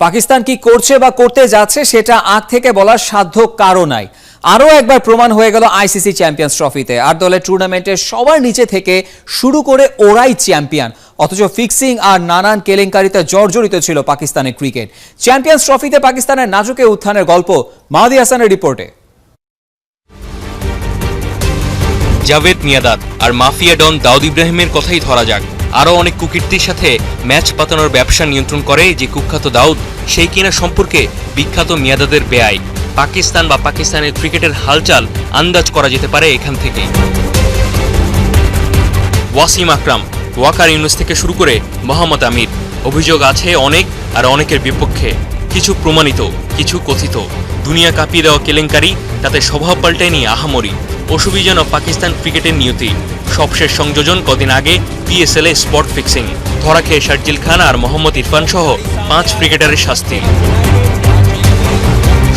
পাকিস্তান কি করছে বা করতে যাচ্ছে সেটা আগ থেকে বলার সাধ্য কারও নাই। আরও একবার প্রমাণ হয়ে গেল আইসিসি চ্যাম্পিয়ন্স ট্রফিতে। আর দলের টুর্নামেন্টের সবার নিচে থেকে শুরু করে ওরাই চ্যাম্পিয়ন অথচ ফিক্সিং আর নানান কেলেঙ্কারিতে জর্জরিত ছিল পাকিস্তানের ক্রিকেট চ্যাম্পিয়ন্স ট্রফিতে পাকিস্তানের নাজুকে উত্থানের গল্প মাহাদি হাসানের রিপোর্টে। জাভেদ মিয়াদাদ আর মাফিয়া ডন দাউদ ইব্রাহিমের কথাই ধরা যাক। আরও অনেক কুকীর্তির সাথে ম্যাচ পাতানোর ব্যবসা নিয়ন্ত্রণ করে যে কুখ্যাত দাউদ, সেই কিনা সম্পর্কে বিখ্যাত মিয়াদাদের বেআই। পাকিস্তান বা পাকিস্তানের ক্রিকেটের হালচাল আন্দাজ করা যেতে পারে এখান থেকেই ওয়াসিম আকরাম, ওয়াকার ইউনুস থেকে শুরু করে মোহাম্মদ আমির। অভিযোগ আছে অনেক আর অনেকের বিপক্ষে। কিছু প্রমাণিত, কিছু কথিত। দুনিয়া কাঁপিয়ে দেওয়া কেলেঙ্কারি, তাতে স্বভাব পাল্টায়নি আহামরি। অসুবিধান পাকিস্তান ক্রিকেটের নিয়তি। সবশেষ সংযোজন কদিন আগে পিএসএল এ স্পট ফিক্সিং। ধরা খেয়ে শারজিল খান আর মোহাম্মদ ইরফান সহ পাঁচ ক্রিকেটারের শাস্তি।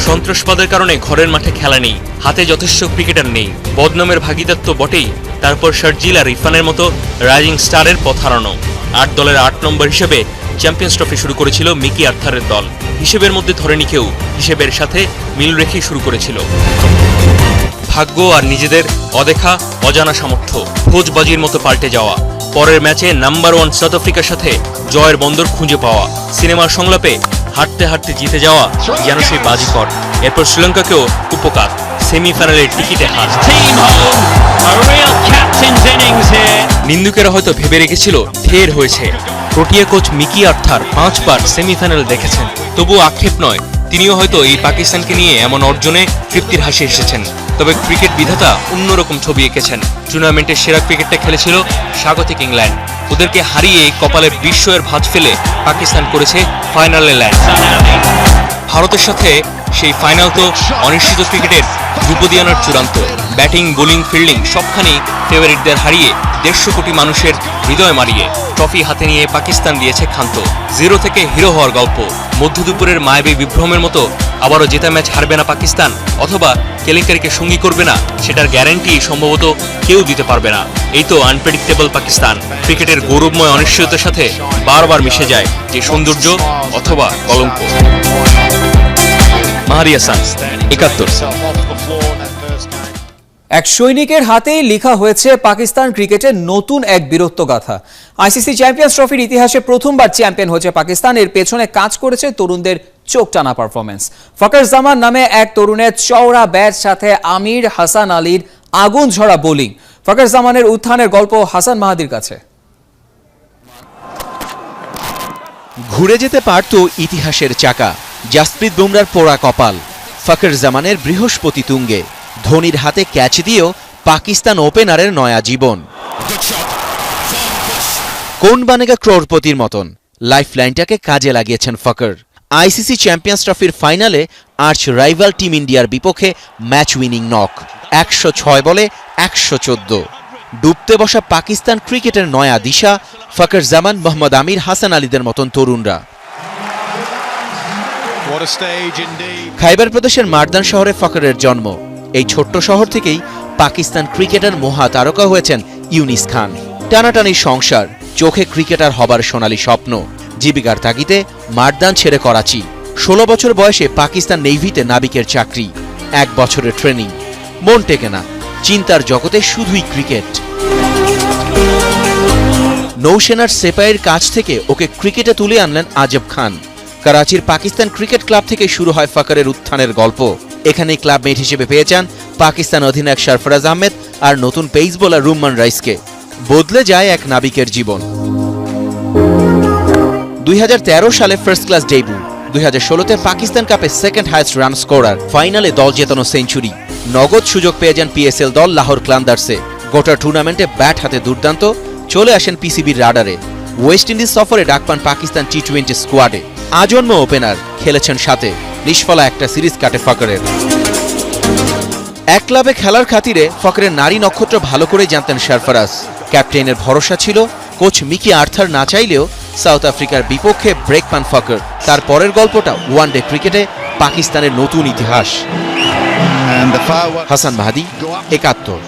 সন্ত্রাসবাদের কারণে ঘরের মাঠে খেলা নেই, হাতে যথেষ্ট ক্রিকেটার নেই। বদনামের ভাগিদার তো বটেই, তারপর শারজিল আর ইরফানের মতো রাইজিং স্টারের পথ হারানো। আট দলের আট নম্বর হিসেবে চ্যাম্পিয়ন্স ট্রফি শুরু করেছিল মিকি আর্থারের দল। হিসেবের মধ্যে ধরেনি কেউ, হিসেবের সাথে মিল রেখেই শুরু করেছিল। ভাগ্য আর নিজেদের অদেখা অজানা সামর্থ্য। ভোজবাজির মতো পাল্টে যাওয়া। পরের ম্যাচে নাম্বার ওয়ান সাউথ আফ্রিকার সাথে জয়ের বন্দর খুঁজে পাওয়া। সিনেমার সংলাপে হাঁটতে হাঁটতে জিতে যাওয়া যেন সেই বাজিকর। এরপর শ্রীলঙ্কাকেও উপকার। সেমিফাইনালের টিকিটে হার. নিন্দুকেরা হয়তো ভেবে রেখেছিল ঢের হয়েছে। প্রোটিয়া কোচ মিকি আর্থার পাঁচবার সেমিফাইনাল দেখেছেন। তবুও আক্ষেপ নয় তিনিও হয়তো এই পাকিস্তানকে নিয়ে এমন অর্জনে তৃপ্তির হাসি এসেছেন। তবে ক্রিকেট বিধাতা অন্যরকম ছবি এঁকেছেন। টুর্নামেন্টের সেরা ক্রিকেটটা খেলেছিল স্বাগতিক ইংল্যান্ড। ওদেরকে হারিয়ে কপালে বিস্ময়ের ভাঁজ ফেলে পাকিস্তান করেছে ফাইনালে ল্যান্ড ভারতের সাথে সেই ফাইনাল তো অনিশ্চিত ক্রিকেটের ধ্রুপদী আনার চূড়ান্ত। ব্যাটিং, বোলিং, ফিল্ডিং সবখানেই ফেভারিটদের হারিয়ে দেড়শো কোটি মানুষের হৃদয় মারিয়ে ট্রফি হাতে নিয়ে পাকিস্তান দিয়েছে ক্ষান্ত। জিরো থেকে হিরো হওয়ার গল্প। মধ্য দুপুরের মায়াবী বিভ্রমের মতো আবারও জেতা ম্যাচ হারবে না পাকিস্তান, অথবা কেলেঙ্কারিকে সঙ্গী করবে না, সেটার গ্যারান্টি সম্ভবত কেউ দিতে পারবে না। এই তো আনপ্রেডিক্টেবল পাকিস্তান। ক্রিকেটের গৌরবময় অনিশ্চয়তার সাথে বারবার মিশে যায় যে সৌন্দর্য অথবা কলঙ্ক। মাহারি হাসান একাত্তর। এক সৈনিকের হাতেই লেখা হয়েছে পাকিস্তান ক্রিকেটের নতুন এক বীরত্ব গাথা আইসিসি চ্যাম্পিয়ন্স ট্রফির ইতিহাসে প্রথমবার চ্যাম্পিয়ন হয়েছে পাকিস্তান। এর পেছনে কাজ করেছে তরুণদের চোখ টানা পারফরমেন্স ফকর জামান নামে এক তরুণের চওড়া ব্যাট সাথে আমির হাসান আলীর আগুন ঝরা বোলিং। ফকর জামানের উত্থানের গল্প হাসান মাহাদির কাছে। ঘুরে যেতে পারত ইতিহাসের চাকা। জাসপ্রীত বুমরার পোড়া কপাল। ফখর জামানের বৃহস্পতি তুঙ্গে। ধোনির হাতে ক্যাচ দিয়েও পাকিস্তান ওপেনারের নয়া জীবন। কোন বানেগা ক্রোরপতির মতন? লাইফ লাইনটাকে কাজে লাগিয়েছেন ফকর আইসিসি চ্যাম্পিয়ন্স ট্রফির ফাইনালে আর্চ রাইভাল টিম ইন্ডিয়ার বিপক্ষে ম্যাচ উইনিং নক একশো ছয় বলে একশো চোদ্দ। ডুবতে বসা পাকিস্তান ক্রিকেটের নয়া দিশা ফকর জামান মোহাম্মদ আমির হাসান আলীদের মতন তরুণরা. খাইবার প্রদেশের মারদান শহরে ফকরের জন্ম। এই ছোট্ট শহর থেকেই পাকিস্তান ক্রিকেটার মহা তারকা হয়েছেন ইউনিস খান। টানাটানি সংসার, চোখে ক্রিকেটার হবার সোনালী স্বপ্ন, জীবিকার তাগিদে মারদান ছেড়ে করাচি। ষোলো বছর বয়সে পাকিস্তান নেভিতে নাবিকের চাকরি, এক বছরের ট্রেনিং। মন টেকে না, চিন্তার জগতে শুধুই ক্রিকেট। নৌসেনার সেপাইয়ের কাছ থেকে ওকে ক্রিকেটে তুলে আনলেন আজব খান। করাচির পাকিস্তান ক্রিকেট ক্লাব থেকে শুরু হয় ফকরের উত্থানের গল্প। এখানেই ক্লাব মেট হিসেবে পেয়ে যান পাকিস্তান অধিনায়ক সরফরাজ আহমেদ আর নতুন পেস বোলার রুম্মান রাইসকে। বদলে যায় এক নাবিকের জীবন। দুই হাজার তেরো সালে ফার্স্ট ক্লাস ডেবু দুই হাজার ষোলোতে পাকিস্তান কাপে সেকেন্ড হাইস্ট রান স্কোরার ফাইনালে দল জেতানো সেঞ্চুরি নগদ সুযোগ পেয়ে যান পিএসএল দল লাহোর ক্লান্দার্সে গোটা টুর্নামেন্টে ব্যাট হাতে দুর্দান্ত, চলে আসেন পিসিবির রাডারে। ওয়েস্ট ইন্ডিজ সফরে ডাক পান পাকিস্তান টি টোয়েন্টি স্কোয়াডে আজন্ম ওপেনার খেলেছেন সাথে। নিষ্ফলা একটা সিরিজ কাটে ফকরের। এক ক্লাবে খেলার খাতিরে ফকরের নারী নক্ষত্র ভালো করে জানতেন সারফারাজ ক্যাপ্টেনের ভরসা ছিল কোচ মিকি আর্থার না চাইলেও সাউথ আফ্রিকার বিপক্ষে ব্রেক পান ফকর। তার পরের গল্পটা ওয়ানডে ক্রিকেটে পাকিস্তানের নতুন ইতিহাস. হাসান মাহাদি একাত্তর।